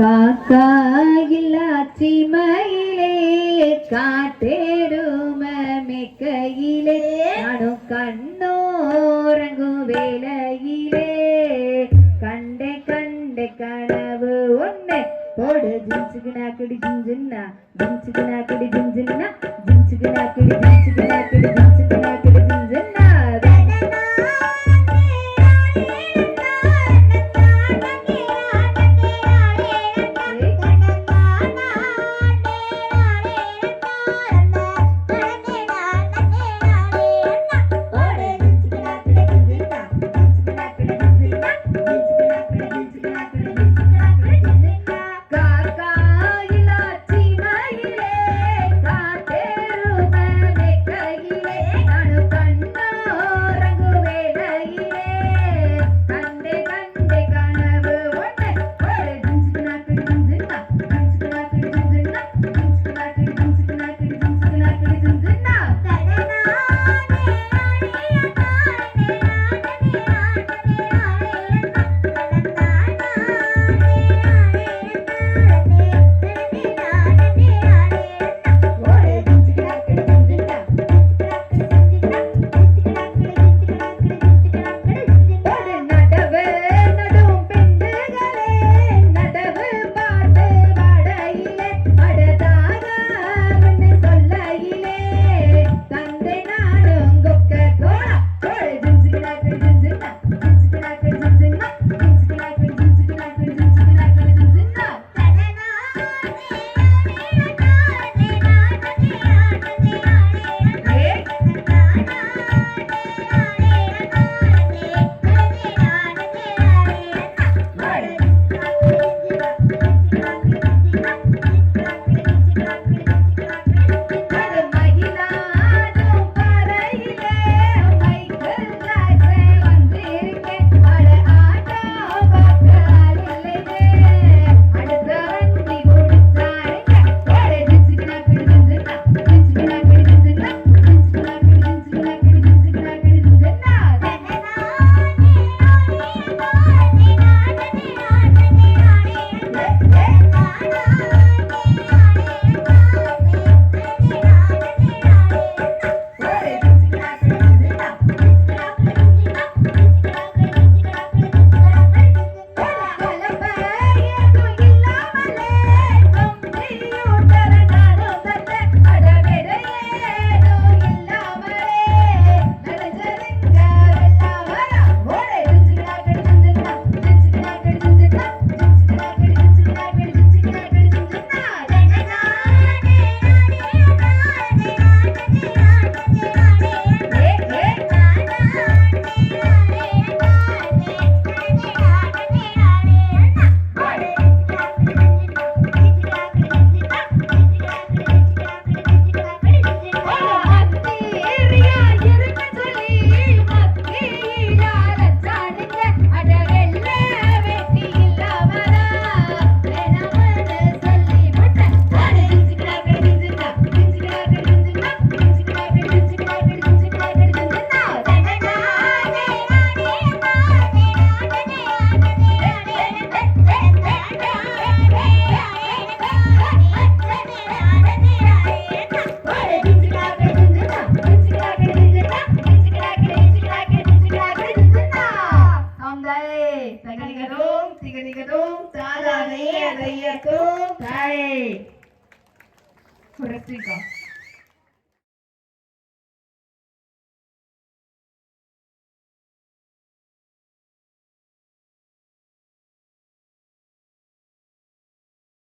കായില്ലാച്ചിമയിലേ കാത്തേടുമ മെക്കയിലേ കാണു കണ്ണോറങ്ങു വേലയിലേ. കണ്ടേ കണ്ടേ കനവ് ഒന്ന്. ഓട് ജിഞ്ചുകിനാക്കിടി ജിഞ്ചുന്ന ജിഞ്ചുകിനാക്കിടി ജിഞ്ചുന്ന ജിഞ്ചുകിനാക്കിടി ജിഞ്ചുകിനാക്കിടി ജിഞ്ചുകിനാക്കിടി ¡Vaya.